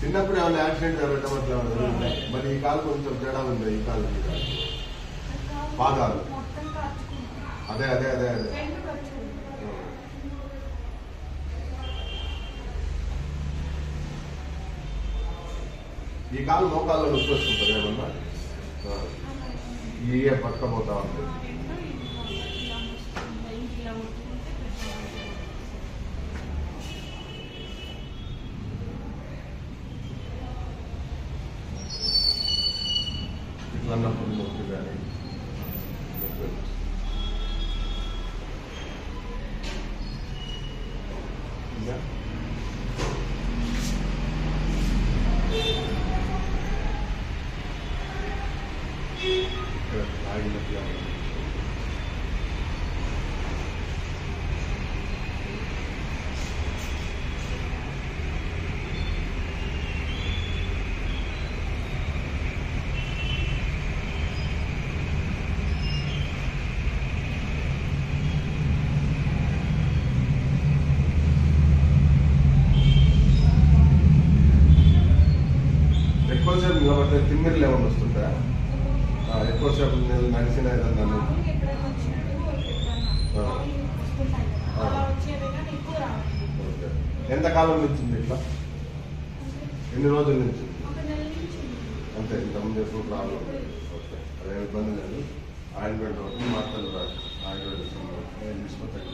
చిన్నప్పుడు ఏమైనా యాక్సిడెంట్ జరగటం అట్లా ఏమైనా మరి ఈ కాలు కొంచెం తేడా ఉంది ఈ కాలు పాదాలు. అదే అదే అదే అదే. ఈ కాలు మోకాల్లో నొప్పి వస్తుంటుంది ఏమన్నా? ఆ. ఈ పట్టుకపోతా ఉంటుంది ఇట్లా అన్నప్పుడు నొప్పి కానీ నొప్పి వస్తుంది. ఇంకా? ఇక్కడ ఆగినట్టుగా వస్తుంటాయి కదా. ఆ. అలా వచ్చేవి కానీ ఎక్కువ రావట్లేదు. ఓకే. ఎంతకాలం నుంచి ఉంది ఇట్లా? ఎన్ని రోజుల నుంచి అంతే ఇంతకుముందు ఎప్పుడు ప్రాబ్లం. ఓకే. అదే ఇబ్బంది లేదు. ఆయింట్మెంట్ ఒకటి మాత్రలు రాదు. ఆయింట్మెంట్ నేను తీసుకొస్తాను